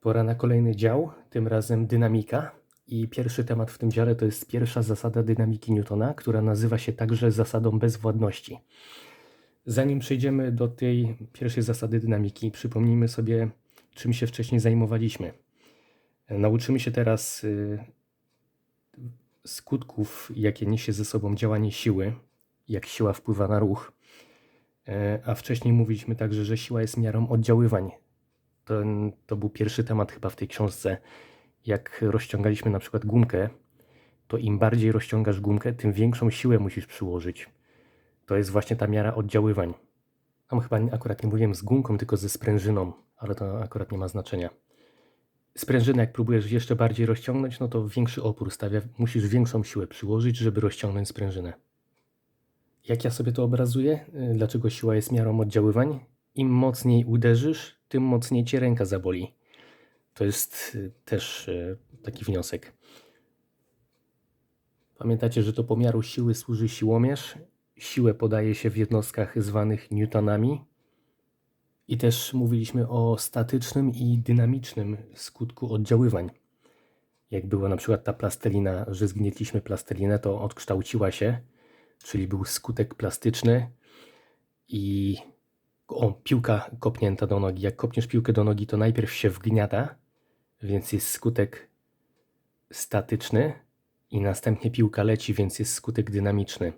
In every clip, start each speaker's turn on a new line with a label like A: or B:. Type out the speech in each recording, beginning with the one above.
A: Pora na kolejny dział, tym razem dynamika. I pierwszy temat w tym dziale to jest pierwsza zasada dynamiki Newtona, która nazywa się także zasadą bezwładności. Zanim przejdziemy do tej pierwszej zasady dynamiki, przypomnijmy sobie, czym się wcześniej zajmowaliśmy. Nauczymy się teraz y, skutków, jakie niesie ze sobą działanie siły, jak siła wpływa na ruch. E, A wcześniej mówiliśmy także, że siła jest miarą oddziaływań. To, to był pierwszy temat chyba w tej książce. Jak rozciągaliśmy na przykład gumkę, to im bardziej rozciągasz gumkę, tym większą siłę musisz przyłożyć. To jest właśnie ta miara oddziaływań. Tam chyba akurat nie mówiłem z gumką, tylko ze sprężyną, ale to akurat nie ma znaczenia. Sprężynę, jak próbujesz jeszcze bardziej rozciągnąć, no to większy opór stawia, musisz większą siłę przyłożyć, żeby rozciągnąć sprężynę. Jak ja sobie to obrazuję? Y, Dlaczego siła jest miarą oddziaływań? Im mocniej uderzysz, tym mocniej ręka zaboli. To jest y, też y, taki wniosek. Pamiętacie, że do pomiaru siły służy siłomierz. Siłę podaje się w jednostkach zwanych newtonami. I też mówiliśmy o statycznym i dynamicznym skutku oddziaływań. Jak była na przykład ta plastelina, że zgnietliśmy plastelinę, to odkształciła się, czyli był skutek plastyczny i o, piłka kopnięta do nogi. Jak kopniesz piłkę do nogi, to najpierw się wgniata, więc jest skutek statyczny i następnie piłka leci, więc jest skutek dynamiczny.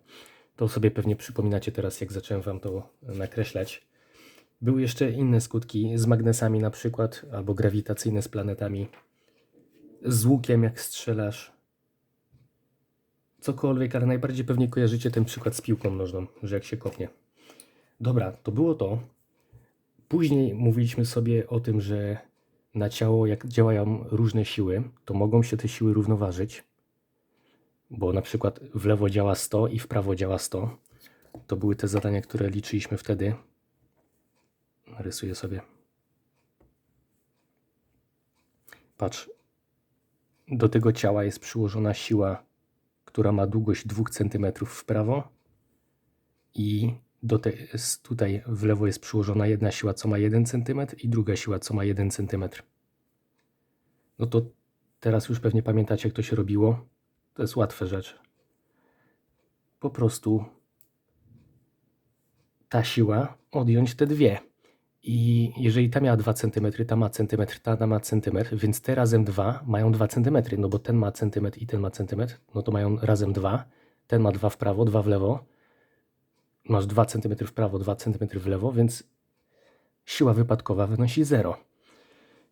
A: To sobie pewnie przypominacie teraz, jak zacząłem wam to nakreślać. Były jeszcze inne skutki z magnesami na przykład, albo grawitacyjne z planetami. Z łukiem, jak strzelasz. Cokolwiek, ale najbardziej pewnie kojarzycie ten przykład z piłką nożną, że jak się kopnie. Dobra, to było to. Później mówiliśmy sobie o tym, że na ciało, jak działają różne siły, to mogą się te siły równoważyć. Bo na przykład w lewo działa 100 i w prawo działa 100. To były te zadania, które liczyliśmy wtedy. Narysuję sobie. Patrz. Do tego ciała jest przyłożona siła, która ma długość 2 cm w prawo i do te, tutaj w lewo jest przyłożona jedna siła, co ma 1 cm i druga siła, co ma 1 cm. No to teraz już pewnie pamiętacie, jak to się robiło. To jest łatwa rzecz. Po prostu ta siła odjąć te dwie. I jeżeli ta miała 2 cm, ta ma centymetr, ta ma centymetr, więc te razem dwa mają 2 cm, no bo ten ma centymetr i ten ma centymetr, no to mają razem dwa. Ten ma dwa w prawo, dwa w lewo. Masz 2 cm w prawo, 2 cm w lewo, więc siła wypadkowa wynosi 0.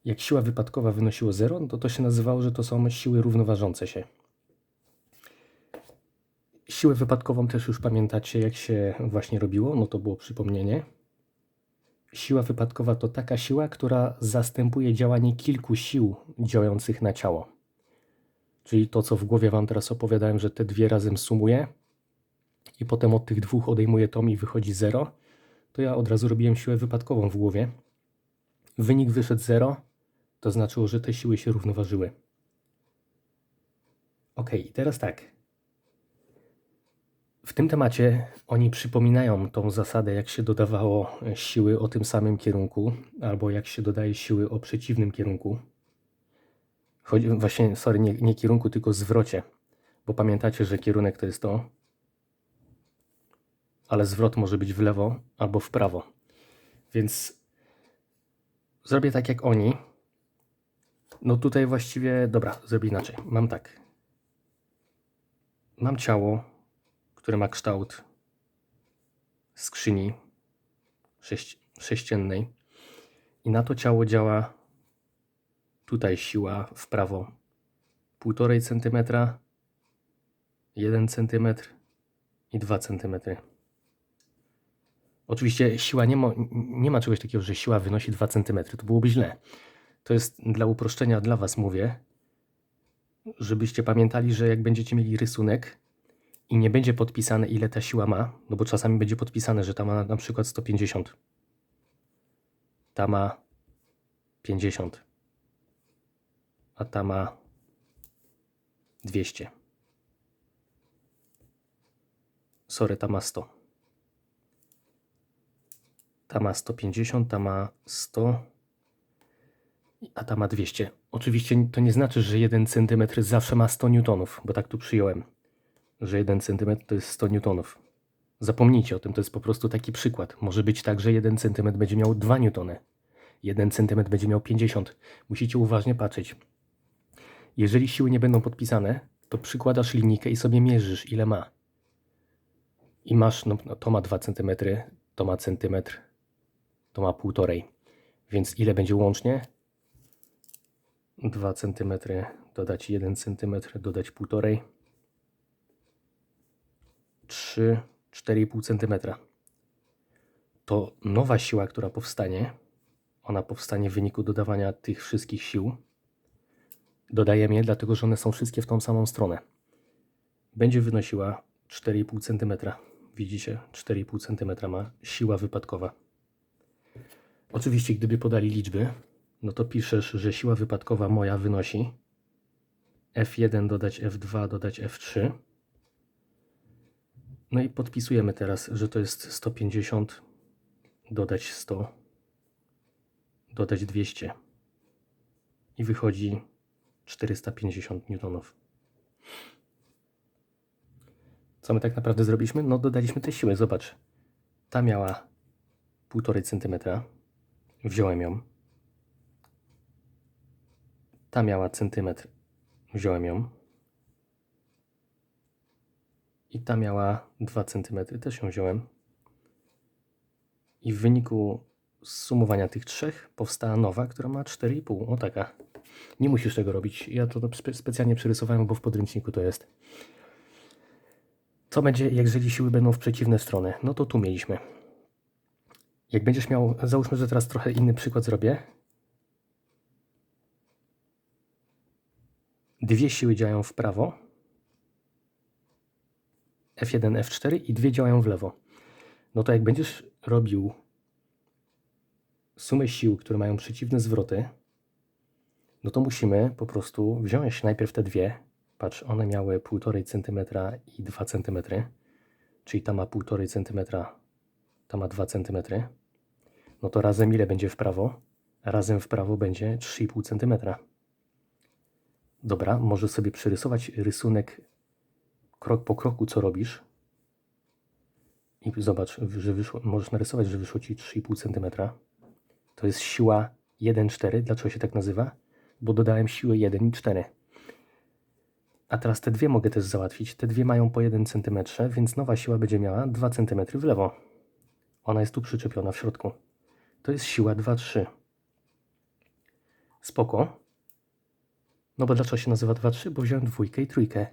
A: Jak siła wypadkowa wynosiło 0, no to to się nazywało, że to są siły równoważące się. Siłę wypadkową też już pamiętacie, jak się właśnie robiło, no to było przypomnienie. Siła wypadkowa to taka siła, która zastępuje działanie kilku sił działających na ciało. Czyli to, co w głowie Wam teraz opowiadałem, że te dwie razem sumuję i potem od tych dwóch odejmuję to mi wychodzi 0, to ja od razu robiłem siłę wypadkową w głowie. Wynik wyszedł 0, to znaczyło, że te siły się równoważyły. Ok, i teraz tak. W tym temacie oni przypominają tą zasadę, jak się dodawało siły o tym samym kierunku, albo jak się dodaje siły o przeciwnym kierunku. Chodzi właśnie, sorry, nie, nie kierunku, tylko zwrocie. Bo pamiętacie, że kierunek to jest to, ale zwrot może być w lewo albo w prawo. Więc zrobię tak jak oni. No tutaj właściwie, dobra, zrobię inaczej. Mam tak. Mam ciało, które ma kształt skrzyni sześć, sześciennej i na to ciało działa tutaj siła w prawo 1,5 cm, 1 cm i 2 cm. Oczywiście siła nie ma, nie ma czegoś takiego, że siła wynosi 2 cm. To byłoby źle. To jest dla uproszczenia dla Was mówię, żebyście pamiętali, że jak będziecie mieli rysunek i nie będzie podpisane ile ta siła ma, no bo czasami będzie podpisane, że ta ma na przykład 150. Ta ma 50. A ta ma 200. Sorry, ta ma 100. Ta ma 150, ta ma 100. a ta ma 200. Oczywiście to nie znaczy, że 1 cm zawsze ma 100 newtonów, bo tak tu przyjąłem, że 1 cm to jest 100 newtonów. Zapomnijcie o tym, to jest po prostu taki przykład. Może być tak, że 1 cm będzie miał 2 newtony, 1 cm będzie miał 50. Musicie uważnie patrzeć. Jeżeli siły nie będą podpisane, to przykładasz linijkę i sobie mierzysz, ile ma. I masz, no, no to ma 2 cm, to ma centymetr, to ma półtorej. Więc ile będzie łącznie? 2 cm, dodać 1 cm, dodać półtorej. 3, 4,5 cm. To nowa siła, która powstanie, ona powstanie w wyniku dodawania tych wszystkich sił. Dodajemy je, dlatego że one są wszystkie w tą samą stronę. Będzie wynosiła 4,5 cm. Widzicie, 4,5 cm ma siła wypadkowa. Oczywiście, gdyby podali liczby, no to piszesz, że siła wypadkowa moja wynosi F1 dodać F2 dodać F3. No i podpisujemy teraz, że to jest 150 dodać 100 dodać 200 i wychodzi 450 newtonów. Co my tak naprawdę zrobiliśmy? No dodaliśmy te siły, zobacz. Ta miała 1,5 cm. Wziąłem ją. Ta miała centymetr. Wziąłem ją. I ta miała 2 cm. Też ją wziąłem. I w wyniku sumowania tych trzech powstała nowa, która ma 4,5. O taka. Nie musisz tego robić. Ja to spe specjalnie przerysowałem, bo w podręczniku to jest. Co będzie, jeżeli siły będą w przeciwne strony? No to tu mieliśmy. Jak będziesz miał, załóżmy, że teraz trochę inny przykład zrobię. Dwie siły działają w prawo. F1, F4 i dwie działają w lewo. No to jak będziesz robił sumę sił, które mają przeciwne zwroty, no to musimy po prostu wziąć najpierw te dwie. Patrz, one miały 1,5 cm i 2 cm, czyli ta ma 1,5 cm, ta ma 2 cm. No to razem ile będzie w prawo? Razem w prawo będzie 3,5 cm. Dobra, możesz sobie przerysować rysunek krok po kroku, co robisz. I zobacz, że wyszło, możesz narysować, że wyszło Ci 3,5 cm. To jest siła 1,4. Dlaczego się tak nazywa? Bo dodałem siłę 1 i 4. A teraz te dwie mogę też załatwić. Te dwie mają po 1 cm, więc nowa siła będzie miała 2 cm w lewo. Ona jest tu przyczepiona w środku. To jest siła 2,3. Spoko. No bo dlaczego się nazywa 2,3? Bo wziąłem dwójkę i trójkę.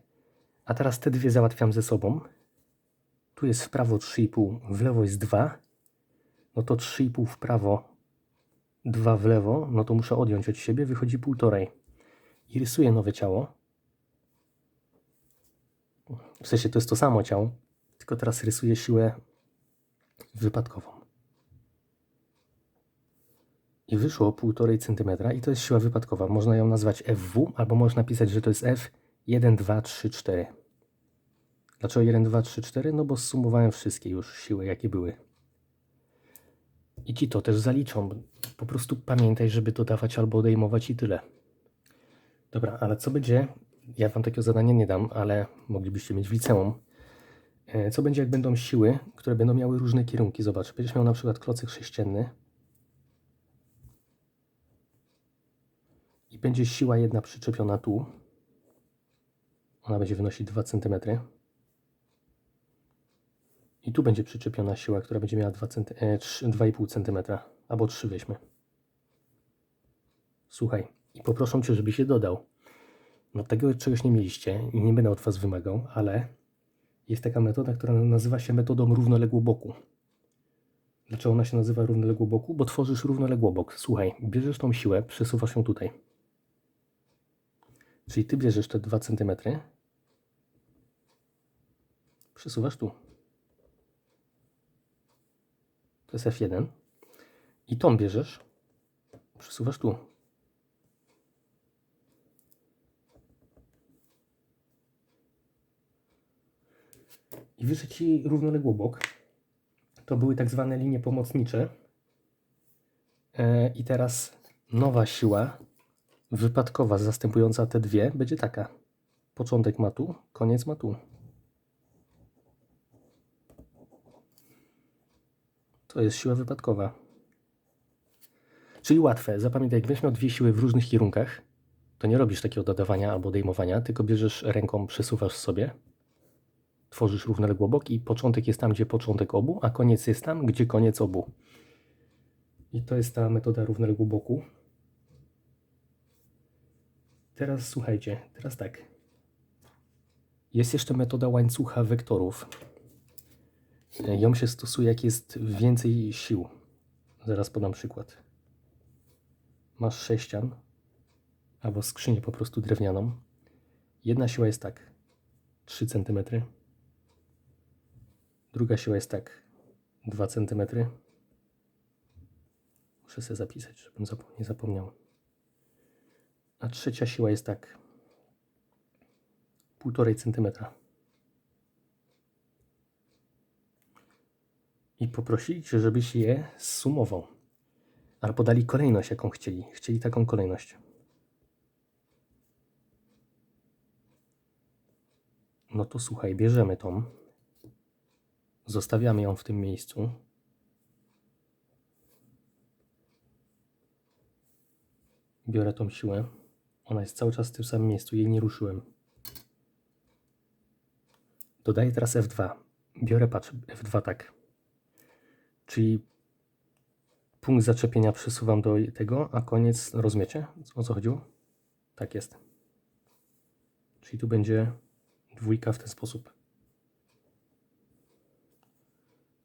A: A teraz te dwie załatwiam ze sobą. Tu jest w prawo 3,5, w lewo jest 2. No to 3,5 w prawo 2 w lewo, no to muszę odjąć od siebie, wychodzi półtorej. I rysuję nowe ciało. W sensie to jest to samo ciało, tylko teraz rysuję siłę wypadkową. I wyszło 1,5 cm i to jest siła wypadkowa. Można ją nazwać FW, albo można napisać, że to jest F 1, 2, 3, 4. Dlaczego 1, 2, 3, 4? No bo zsumowałem wszystkie już siły, jakie były. I ci to też zaliczą. Po prostu pamiętaj, żeby dodawać albo odejmować i tyle. Dobra, ale co będzie? Ja wam takiego zadania nie dam, ale moglibyście mieć w liceum. E, co będzie, jak będą siły, które będą miały różne kierunki? Zobacz, będziesz miał na przykład klocek sześcienny i będzie siła jedna przyczepiona tu. Ona będzie wynosić 2 cm. I tu będzie przyczepiona siła, która będzie miała 2,5 cm, albo 3 weźmy. Słuchaj, i poproszę Cię, żebyś je dodał. No tego czegoś nie mieliście i nie będę od Was wymagał, ale jest taka metoda, która nazywa się metodą równoległoboku. Dlaczego ona się nazywa równoległoboku? Bo tworzysz równoległobok. Słuchaj, bierzesz tą siłę, przesuwasz ją tutaj. Czyli Ty bierzesz te 2 cm, przesuwasz tu. To jest F1. I tą bierzesz, przesuwasz tu. I wyszedł Ci równoległy bok. To były tak zwane linie pomocnicze. E, I teraz Nowa siła wypadkowa zastępująca te dwie będzie taka. Początek ma tu, koniec ma tu. To jest siła wypadkowa. Czyli łatwe. Zapamiętaj, jak będziesz miał dwie siły w różnych kierunkach, to nie robisz takiego dodawania albo odejmowania, tylko bierzesz ręką, przesuwasz sobie, tworzysz równoległy obok i początek jest tam, gdzie początek obu, a koniec jest tam, gdzie koniec obu. I to jest ta metoda równoległego boku. Teraz słuchajcie, teraz tak. Jest jeszcze metoda łańcucha wektorów. Ją się stosuje, jak jest więcej sił. Zaraz podam przykład. Masz sześcian, albo skrzynię po prostu drewnianą. Jedna siła jest tak, 3 cm. Druga siła jest tak, 2 cm. Muszę sobie zapisać, żebym nie zapomniał. A trzecia siła jest tak, 1,5 cm. I poprosili żebyś je zsumował. Ale podali kolejność, jaką chcieli. Chcieli taką kolejność. No to słuchaj, bierzemy tą. Zostawiamy ją w tym miejscu. Biorę tą siłę. Ona jest cały czas w tym samym miejscu, jej nie ruszyłem. Dodaję teraz F2. Biorę, patrz, F2 tak. Czyli punkt zaczepienia przesuwam do tego, a koniec, rozumiecie o co chodziło? Tak jest. Czyli tu będzie dwójka w ten sposób.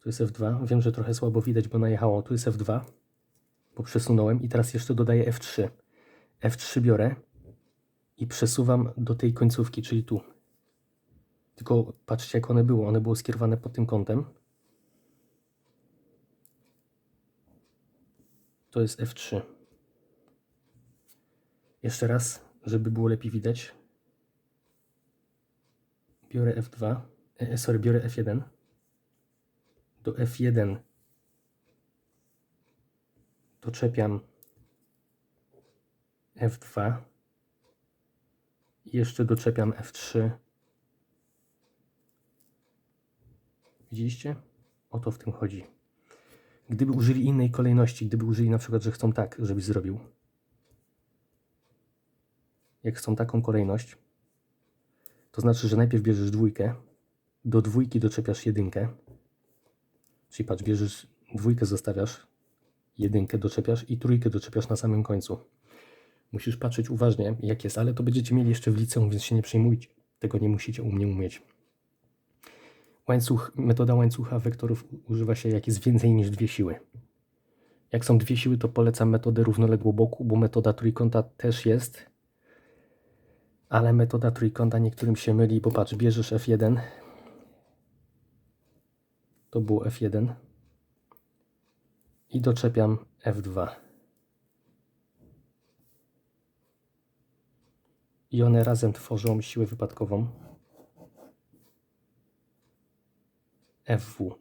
A: Tu jest F2. Wiem, że trochę słabo widać, bo najechało. Tu jest F2, bo przesunąłem i teraz jeszcze dodaję F3. F3 biorę i przesuwam do tej końcówki, czyli tu. Tylko patrzcie, jak one były. One były skierowane pod tym kątem. To jest F3. Jeszcze raz, żeby było lepiej widać. Biorę F2. E, sorry, biorę F1. Do F1 doczepiam F2. Jeszcze doczepiam F3. Widzieliście? O to w tym chodzi. Gdyby użyli innej kolejności, gdyby użyli na przykład, że chcą tak, żebyś zrobił. Jak chcą taką kolejność, to znaczy, że najpierw bierzesz dwójkę, do dwójki doczepiasz jedynkę. Czyli patrz, bierzesz dwójkę, zostawiasz, jedynkę doczepiasz i trójkę doczepiasz na samym końcu. Musisz patrzeć uważnie, jak jest, ale to będziecie mieli jeszcze w liceum, więc się nie przejmujcie. Tego nie musicie u mnie umieć. Łańcuch, metoda łańcucha wektorów używa się jak jest więcej niż dwie siły. Jak są dwie siły, to polecam metodę równoległą boku, bo metoda trójkąta też jest. Ale metoda trójkąta niektórym się myli, bo patrz, bierzesz F1. To było F1. I doczepiam F2. I one razem tworzą siłę wypadkową. FW.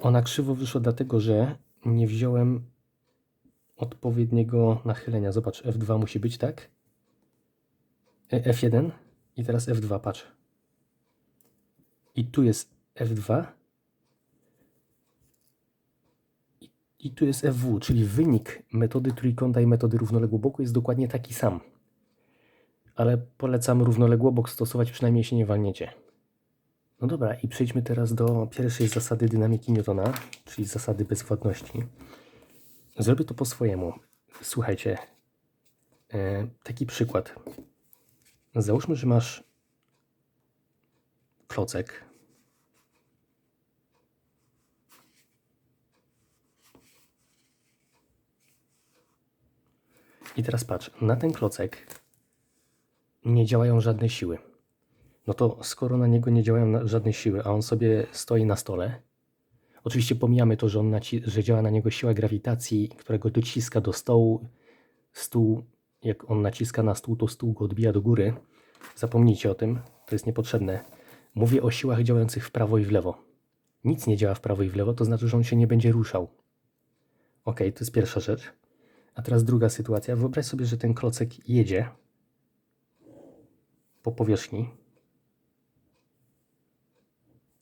A: Ona krzywo wyszła dlatego, że nie wziąłem odpowiedniego nachylenia. Zobacz, F2 musi być, tak? E, F1 i teraz F2, patrz. I tu jest F2 i, i tu jest FW, czyli wynik metody trójkąta i metody równoległoboku jest dokładnie taki sam. Ale polecam równoległobok stosować, przynajmniej się nie walniecie. No dobra, i przejdźmy teraz do pierwszej zasady dynamiki Newtona, czyli zasady bezwładności. Zrobię to po swojemu. Słuchajcie, e, taki przykład. Załóżmy, że masz klocek. I teraz patrz, na ten klocek nie działają żadne siły. No to skoro na niego nie działają żadne siły, a on sobie stoi na stole, oczywiście pomijamy to, że, on że działa na niego siła grawitacji, która go dociska do stołu, stół, jak on naciska na stół, to stół go odbija do góry. Zapomnijcie o tym, to jest niepotrzebne. Mówię o siłach działających w prawo i w lewo. Nic nie działa w prawo i w lewo, to znaczy, że on się nie będzie ruszał. Ok, to jest pierwsza rzecz. A teraz druga sytuacja. Wyobraź sobie, że ten klocek jedzie po powierzchni.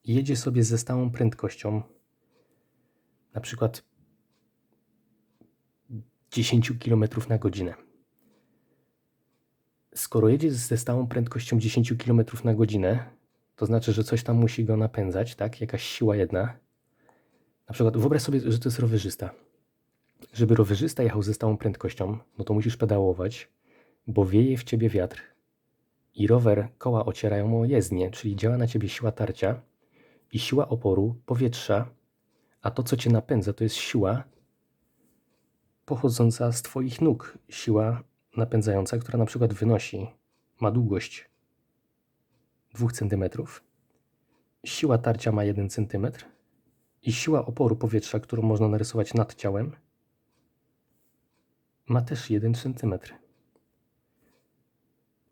A: Jedzie sobie ze stałą prędkością, na przykład 10 km na godzinę. Skoro jedzie ze stałą prędkością 10 km na godzinę, to znaczy, że coś tam musi go napędzać, tak? Jakaś siła jedna. Na przykład wyobraź sobie, że to jest rowerzysta. Żeby rowerzysta jechał ze stałą prędkością, no to musisz pedałować, bo wieje w ciebie wiatr i rower, koła ocierają o jezdnię, czyli działa na ciebie siła tarcia i siła oporu powietrza, a to, co cię napędza, to jest siła pochodząca z twoich nóg. Siła napędzająca, która na przykład wynosi, ma długość 2 cm, siła tarcia ma 1 cm i siła oporu powietrza, którą można narysować nad ciałem, ma też 1 cm.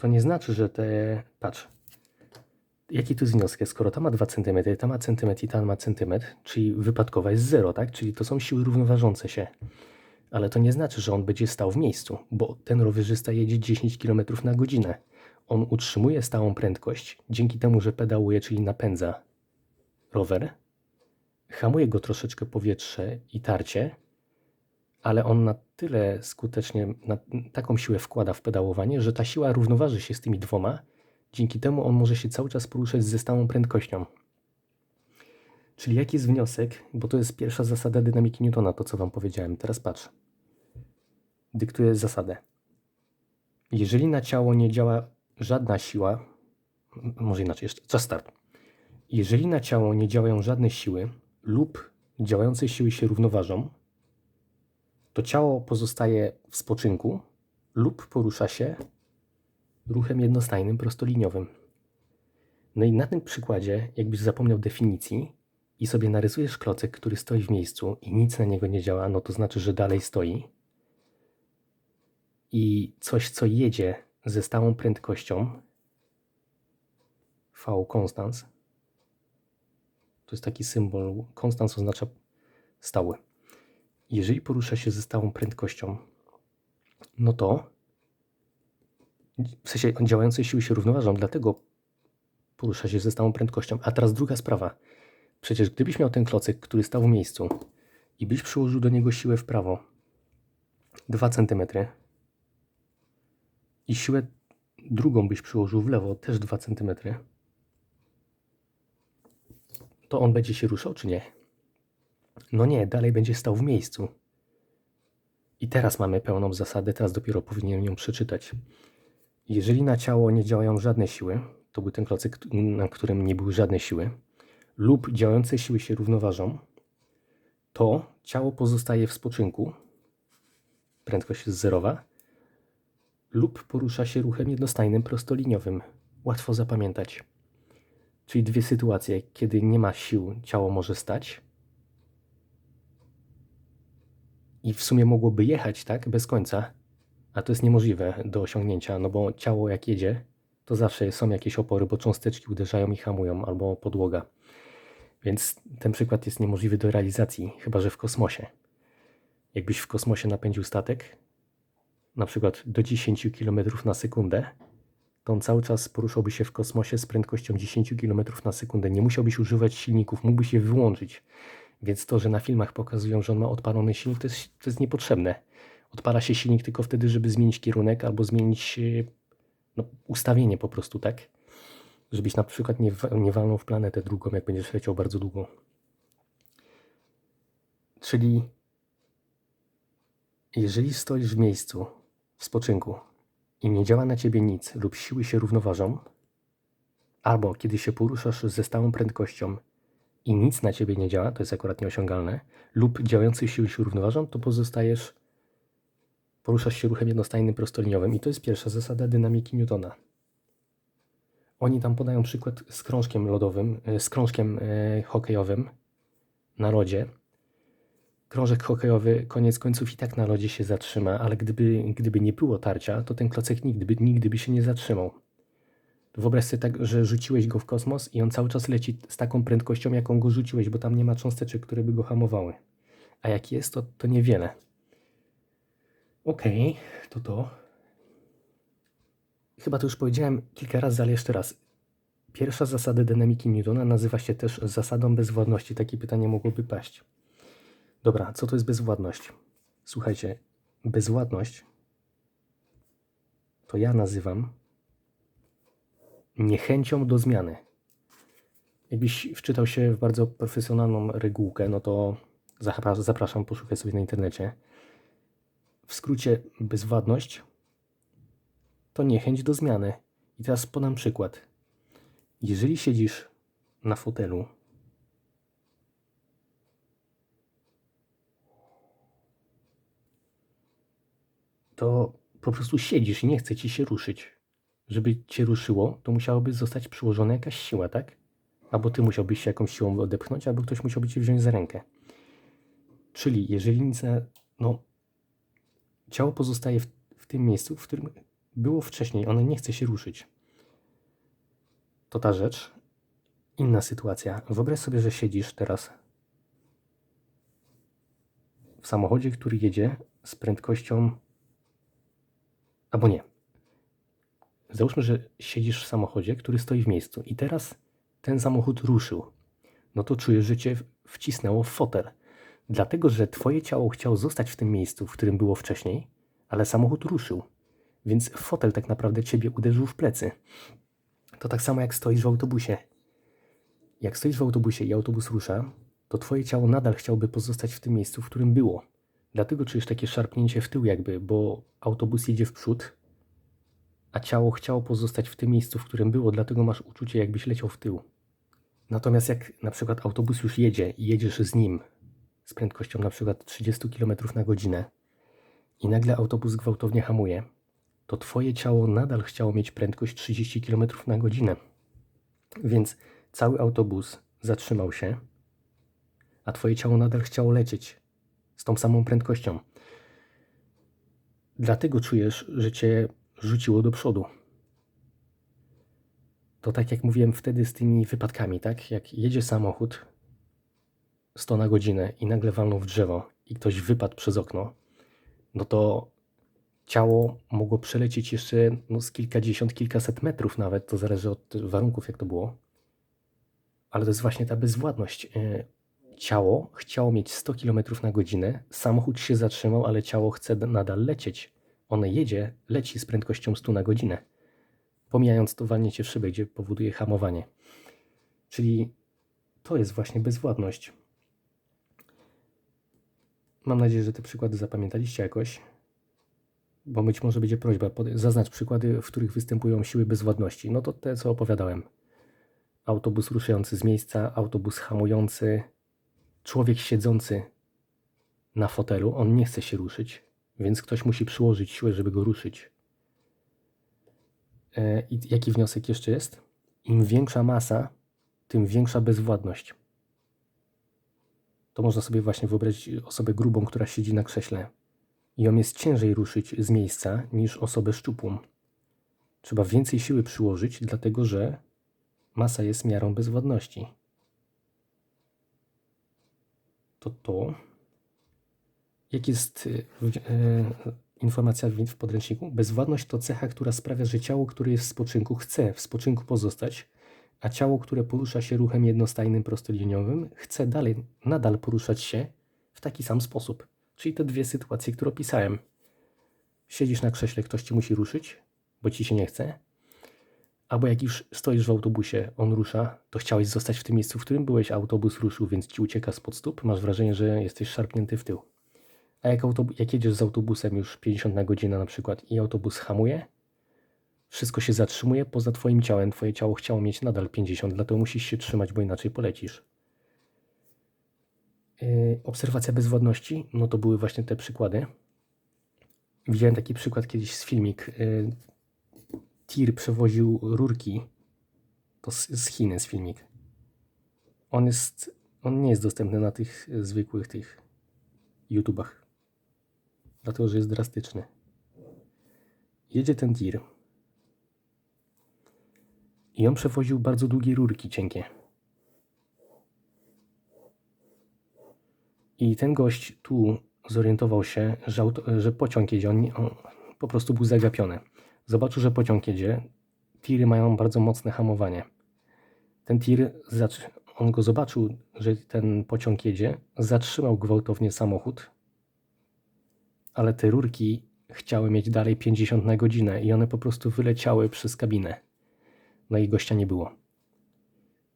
A: To nie znaczy, że te. Patrz. Jaki tu jest wniosek? Skoro ta ma 2 cm, ta ma centymetr i ta ma centymetr, czyli wypadkowa jest 0, tak? Czyli to są siły równoważące się. Ale to nie znaczy, że on będzie stał w miejscu, bo ten rowerzysta jedzie 10 km na godzinę. On utrzymuje stałą prędkość dzięki temu, że pedałuje, czyli napędza rower, hamuje go troszeczkę powietrze i tarcie, ale on na tyle skutecznie, na taką siłę wkłada w pedałowanie, że ta siła równoważy się z tymi dwoma. Dzięki temu on może się cały czas poruszać ze stałą prędkością. Czyli jaki jest wniosek? Bo to jest pierwsza zasada dynamiki Newtona, to co Wam powiedziałem. Teraz patrz. Dyktuję zasadę. Jeżeli na ciało nie działa żadna siła, może inaczej jeszcze, czas start. Jeżeli na ciało nie działają żadne siły lub działające siły się równoważą, to ciało pozostaje w spoczynku lub porusza się ruchem jednostajnym prostoliniowym. No i na tym przykładzie, jakbyś zapomniał definicji i sobie narysujesz klocek, który stoi w miejscu i nic na niego nie działa, no to znaczy, że dalej stoi. I coś, co jedzie ze stałą prędkością, V constans, to jest taki symbol, constans oznacza stały jeżeli porusza się ze stałą prędkością, no to w sensie działające siły się równoważą, dlatego porusza się ze stałą prędkością. A teraz druga sprawa. Przecież gdybyś miał ten klocek, który stał w miejscu i byś przyłożył do niego siłę w prawo 2 cm i siłę drugą byś przyłożył w lewo też 2 cm, to on będzie się ruszał czy nie? No nie, dalej będzie stał w miejscu. I teraz mamy pełną zasadę, teraz dopiero powinienem ją przeczytać. Jeżeli na ciało nie działają żadne siły, to był ten klocek, na którym nie były żadne siły, lub działające siły się równoważą, to ciało pozostaje w spoczynku, prędkość jest zerowa, lub porusza się ruchem jednostajnym prostoliniowym. Łatwo zapamiętać. Czyli dwie sytuacje, kiedy nie ma sił, ciało może stać, i w sumie mogłoby jechać tak bez końca, a to jest niemożliwe do osiągnięcia, no bo ciało jak jedzie, to zawsze są jakieś opory, bo cząsteczki uderzają i hamują, albo podłoga. Więc ten przykład jest niemożliwy do realizacji, chyba że w kosmosie. Jakbyś w kosmosie napędził statek, na przykład do 10 km na sekundę, to on cały czas poruszałby się w kosmosie z prędkością 10 km na sekundę. Nie musiałbyś używać silników, mógłbyś je wyłączyć. Więc to, że na filmach pokazują, że on ma odpalony silnik, to jest, to jest niepotrzebne. Odpala się silnik tylko wtedy, żeby zmienić kierunek albo zmienić e, no, ustawienie po prostu, tak? Żebyś na przykład nie, nie walnął w planetę drugą, jak będziesz leciał bardzo długo. Czyli jeżeli stoisz w miejscu, w spoczynku i nie działa na ciebie nic lub siły się równoważą, albo kiedy się poruszasz ze stałą prędkością i nic na ciebie nie działa, to jest akurat nieosiągalne, lub działający siły się równoważą, to pozostajesz, poruszasz się ruchem jednostajnym prostoliniowym i to jest pierwsza zasada dynamiki Newtona. Oni tam podają przykład z krążkiem lodowym, e, z krążkiem e, hokejowym na lodzie. Krążek hokejowy koniec końców i tak na lodzie się zatrzyma, ale gdyby, gdyby nie było tarcia, to ten klocek nigdy nigdy by się nie zatrzymał. Wyobraź sobie tak, że rzuciłeś go w kosmos i on cały czas leci z taką prędkością, jaką go rzuciłeś, bo tam nie ma cząsteczek, które by go hamowały. A jak jest, to, to niewiele. Okej, to to. Chyba to już powiedziałem kilka razy, ale jeszcze raz. Pierwsza zasada dynamiki Newtona nazywa się też zasadą bezwładności. Takie pytanie mogłoby paść. Dobra, co to jest bezwładność? Słuchajcie, bezwładność to ja nazywam niechęcią do zmiany. Jakbyś wczytał się w bardzo profesjonalną regułkę, no to zapra- zapraszam, poszukaj sobie na internecie. W skrócie, bezwładność to niechęć do zmiany. I teraz podam przykład. Jeżeli siedzisz na fotelu, to po prostu siedzisz i nie chce ci się ruszyć. Żeby cię ruszyło, to musiałaby zostać przyłożona jakaś siła, tak? Albo ty musiałbyś się jakąś siłą odepchnąć, albo ktoś musiałby cię wziąć za rękę. Czyli jeżeli nic, no, ciało pozostaje w, w tym miejscu, w którym było wcześniej, ono nie chce się ruszyć. To ta rzecz. Inna sytuacja. Wyobraź sobie, że siedzisz teraz w samochodzie, który jedzie z prędkością. Albo nie. Załóżmy, że siedzisz w samochodzie, który stoi w miejscu i teraz ten samochód ruszył. No to czujesz, że cię wcisnęło w fotel. Dlatego, że twoje ciało chciało zostać w tym miejscu, w którym było wcześniej, ale samochód ruszył. Więc fotel tak naprawdę ciebie uderzył w plecy. To tak samo jak stoisz w autobusie. Jak stoisz w autobusie i autobus rusza, to twoje ciało nadal chciałoby pozostać w tym miejscu, w którym było. Dlatego czujesz takie szarpnięcie w tył jakby, bo autobus jedzie w przód, a ciało chciało pozostać w tym miejscu, w którym było, dlatego masz uczucie jakbyś leciał w tył. Natomiast jak na przykład autobus już jedzie i jedziesz z nim z prędkością na przykład 30 km na godzinę i nagle autobus gwałtownie hamuje, to twoje ciało nadal chciało mieć prędkość 30 km na godzinę. Więc cały autobus zatrzymał się, a twoje ciało nadal chciało lecieć z tą samą prędkością. Dlatego czujesz, że cię rzuciło do przodu. To tak jak mówiłem wtedy z tymi wypadkami, tak? Jak jedzie samochód 100 na godzinę i nagle walnął w drzewo i ktoś wypadł przez okno, no to ciało mogło przelecieć jeszcze no, z kilkadziesiąt, kilkaset metrów nawet, to zależy od warunków, jak to było. Ale to jest właśnie ta bezwładność. E, Ciało chciało mieć 100 km na godzinę, samochód się zatrzymał, ale ciało chce nadal lecieć. Ono jedzie, leci z prędkością 100 na godzinę. Pomijając to walnięcie w szybę, gdzie powoduje hamowanie. Czyli to jest właśnie bezwładność. Mam nadzieję, że te przykłady zapamiętaliście jakoś, bo być może będzie prośba, zaznacz przykłady, w których występują siły bezwładności. No to te, co opowiadałem. Autobus ruszający z miejsca, autobus hamujący, człowiek siedzący na fotelu, on nie chce się ruszyć, więc ktoś musi przyłożyć siłę, żeby go ruszyć. E, I jaki wniosek jeszcze jest? Im większa masa, tym większa bezwładność. To można sobie właśnie wyobrazić osobę grubą, która siedzi na krześle. I ją jest ciężej ruszyć z miejsca niż osobę szczupłą. Trzeba więcej siły przyłożyć, dlatego że masa jest miarą bezwładności. To to. Jak jest y, e, informacja w podręczniku? Bezwładność to cecha, która sprawia, że ciało, które jest w spoczynku, chce w spoczynku pozostać, a ciało, które porusza się ruchem jednostajnym, prostoliniowym, chce dalej, nadal poruszać się w taki sam sposób. Czyli te dwie sytuacje, które opisałem. Siedzisz na krześle, ktoś ci musi ruszyć, bo ci się nie chce. Albo jak już stoisz w autobusie, on rusza, to chciałeś zostać w tym miejscu, w którym byłeś, a autobus ruszył, więc ci ucieka spod stóp, masz wrażenie, że jesteś szarpnięty w tył. A jak, autobu- jak jedziesz z autobusem już 50 na godzinę na przykład i autobus hamuje, wszystko się zatrzymuje poza twoim ciałem. Twoje ciało chciało mieć nadal 50, dlatego musisz się trzymać, bo inaczej polecisz. Yy, obserwacja bezwładności, no to były właśnie te przykłady. Widziałem taki przykład kiedyś z filmik. Yy, tir przewoził rurki. To z, z Chin jest filmik. On jest, on nie jest dostępny na tych zwykłych tych YouTubach. Dlatego, że jest drastyczny. Jedzie ten tir. I on przewoził bardzo długie rurki cienkie. I ten gość tu zorientował się, że, auto, że pociąg jedzie. On, on po prostu był zagapiony. Zobaczył, że pociąg jedzie. Tiry mają bardzo mocne hamowanie. Ten tir, on go zobaczył, że ten pociąg jedzie, zatrzymał gwałtownie samochód, ale te rurki chciały mieć dalej 50 na godzinę i one po prostu wyleciały przez kabinę. No i gościa nie było.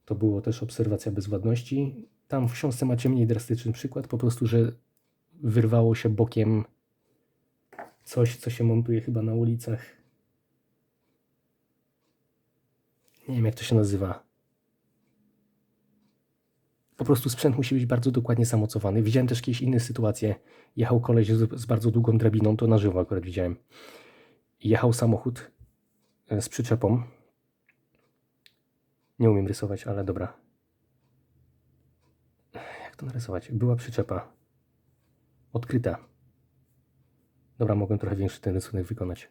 A: To było też obserwacja bezwładności. Tam w książce macie mniej drastyczny przykład, po prostu, że wyrwało się bokiem coś, co się montuje chyba na ulicach. Nie wiem, jak to się nazywa. Po prostu sprzęt musi być bardzo dokładnie zamocowany. Widziałem też jakieś inne sytuacje. Jechał koleś z, z bardzo długą drabiną, to na żywo akurat widziałem. Jechał samochód e, z przyczepą. Nie umiem rysować, ale dobra. Jak to narysować? Była przyczepa. Odkryta. Dobra, mogłem trochę większy ten rysunek wykonać.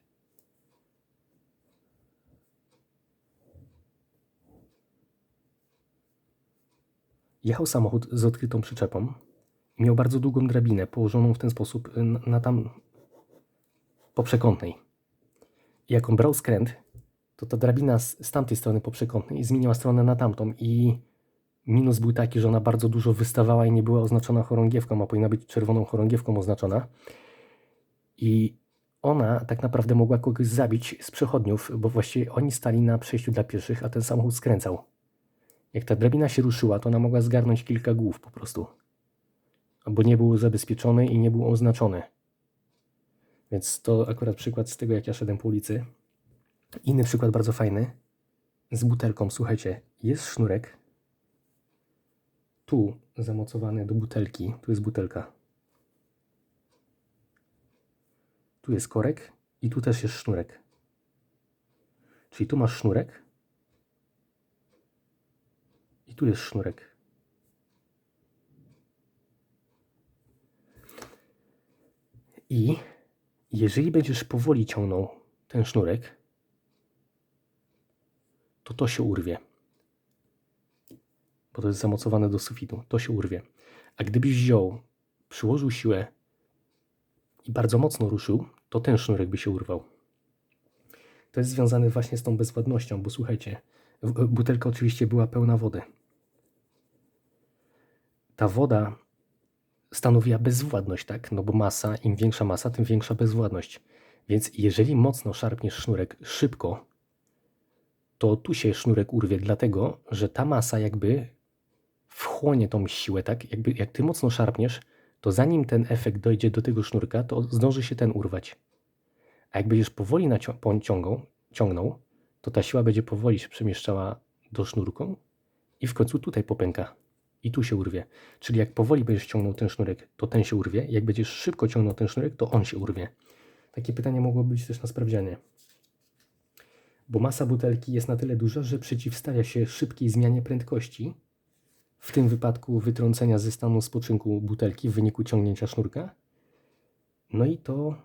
A: Jechał samochód z odkrytą przyczepą. Miał bardzo długą drabinę, położoną w ten sposób y, na, tam poprzekątnej. I jak on brał skręt, to ta drabina z, z tamtej strony poprzekątnej zmieniła stronę na tamtą i minus był taki, że ona bardzo dużo wystawała i nie była oznaczona chorągiewką, a powinna być czerwoną chorągiewką oznaczona. I ona tak naprawdę mogła kogoś zabić z przechodniów, bo właściwie oni stali na przejściu dla pieszych, a ten samochód skręcał. Jak ta drabina się ruszyła, to ona mogła zgarnąć kilka głów po prostu. Bo nie był zabezpieczony i nie był oznaczony. Więc to akurat przykład z tego, jak ja szedłem po ulicy. Inny przykład bardzo fajny. Z butelką, słuchajcie, jest sznurek. Tu zamocowany do butelki. Tu jest butelka. Tu jest korek i tu też jest sznurek. Czyli tu masz sznurek i tu jest sznurek. I jeżeli będziesz powoli ciągnął ten sznurek, to to się urwie. Bo to jest zamocowane do sufitu. To się urwie. A gdybyś wziął, przyłożył siłę i bardzo mocno ruszył, to ten sznurek by się urwał. To jest związane właśnie z tą bezwładnością, bo słuchajcie, butelka oczywiście była pełna wody. Ta woda stanowiła bezwładność, tak? No bo masa, im większa masa, tym większa bezwładność. Więc jeżeli mocno szarpniesz sznurek szybko, to tu się sznurek urwie, dlatego że ta masa jakby wchłonie tą siłę, tak? Jakby jak ty mocno szarpniesz, to zanim ten efekt dojdzie do tego sznurka, to zdąży się ten urwać. A jak będziesz powoli pociągał, ciągnął, to ta siła będzie powoli się przemieszczała do sznurką i w końcu tutaj popęka. I tu się urwie. Czyli jak powoli będziesz ciągnął ten sznurek, to ten się urwie. Jak będziesz szybko ciągnął ten sznurek, to on się urwie. Takie pytanie mogło być też na sprawdzianie. Bo masa butelki jest na tyle duża, że przeciwstawia się szybkiej zmianie prędkości, w tym wypadku wytrącenia ze stanu spoczynku butelki w wyniku ciągnięcia sznurka. No i to.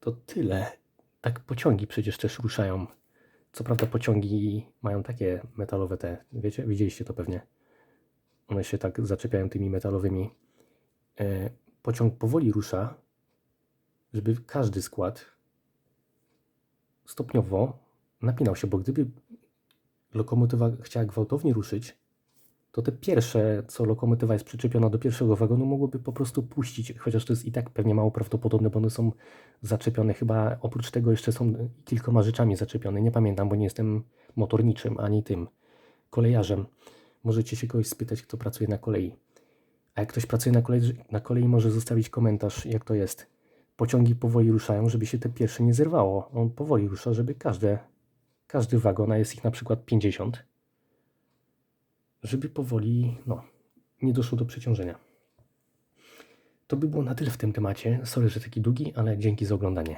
A: To tyle. Tak pociągi przecież też ruszają. Co prawda pociągi mają takie metalowe te, wiecie, widzieliście to pewnie. One się tak zaczepiają tymi metalowymi. E, pociąg powoli rusza, żeby każdy skład stopniowo napinał się, bo gdyby lokomotywa chciała gwałtownie ruszyć, to te pierwsze, co lokomotywa jest przyczepiona do pierwszego wagonu, mogłoby po prostu puścić, chociaż to jest i tak pewnie mało prawdopodobne, bo one są zaczepione chyba, oprócz tego jeszcze są kilkoma rzeczami zaczepione, nie pamiętam, bo nie jestem motorniczym, ani tym kolejarzem. Możecie się kogoś spytać, kto pracuje na kolei. A jak ktoś pracuje na kolei, na kolei może zostawić komentarz, jak to jest. Pociągi powoli ruszają, żeby się te pierwsze nie zerwało. On powoli rusza, żeby każde, każdy wagon, a jest ich na przykład 50, żeby powoli, no, nie doszło do przeciążenia. To by było na tyle w tym temacie. Sorry, że taki długi, ale dzięki za oglądanie.